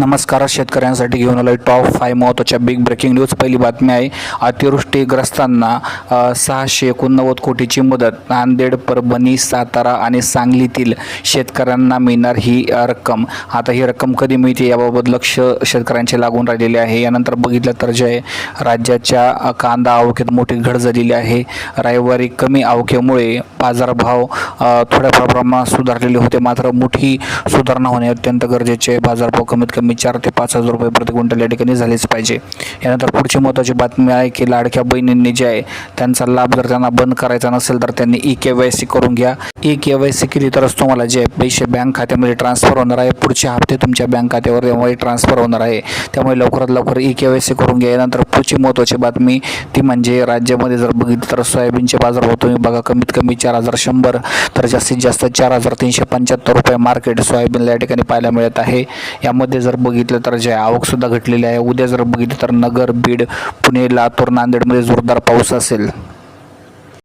नमस्कार शेतकऱ्यांसाठी घेऊन आलो टॉप फाय महत्त्वाच्या बिग ब्रेकिंग न्यूज पहिली बातमी आहे अतिवृष्टीग्रस्तांना सहाशे एकोणनव्वद कोटीची मदत नांदेड परभणी सातारा आणि सांगलीतील शेतकऱ्यांना मिळणार ही रक्कम. आता ही रक्कम कधी मिळते याबाबत लक्ष शेतकऱ्यांचे लागून राहिलेले आहे. यानंतर बघितलं तर जे राज्याच्या कांदा आवकेत मोठी घट झालेली आहे. रविवारी कमी आवकेमुळे बाजारभाव थोड्याफार प्रमाणात सुधारलेले होते. मात्र मोठी सुधारणा होणे अत्यंत गरजेचे आहे. बाजारभाव कमीत कमी चार ते पाच हजार रुपये प्रति क्विंटल या ठिकाणी झालेच पाहिजे. यानंतर पुढची महत्त्वाची बातमी आहे की लाडक्या बहिणींनी जे आहे त्यांचा लाभ जर त्यांना बंद करायचा नसेल तर त्यांनी ई के वाय सी करून घ्या. ई के वाय सी केली तरच तुम्हाला जे पैसे बँक खात्यामध्ये ट्रान्सफर होणार आहे पुढचे हप्ते तुमच्या बँक खात्यावर त्यामुळे ट्रान्सफर होणार आहे. त्यामुळे लवकरात लवकर ई के वाय सी करून घ्या. यानंतर पुढची महत्त्वाची बातमी ती म्हणजे राज्यामध्ये जर बघितलं तर सोयाबीनचे बाजारभाव तुम्ही बघा कमीत कमी चार हजार शंभर तर जास्तीत जास्त चार हजार तीनशे पंच्याहत्तर रुपये मार्केट सोयाबीनला या ठिकाणी पाहायला मिळत आहे. यामध्ये जर जर बघितलं तर जे आवकसुद्धा घटलेली आहे. उद्या जर बघितलं तर नगर बीड पुणे लातूर नांदेडमध्ये जोरदार पाऊस असेल.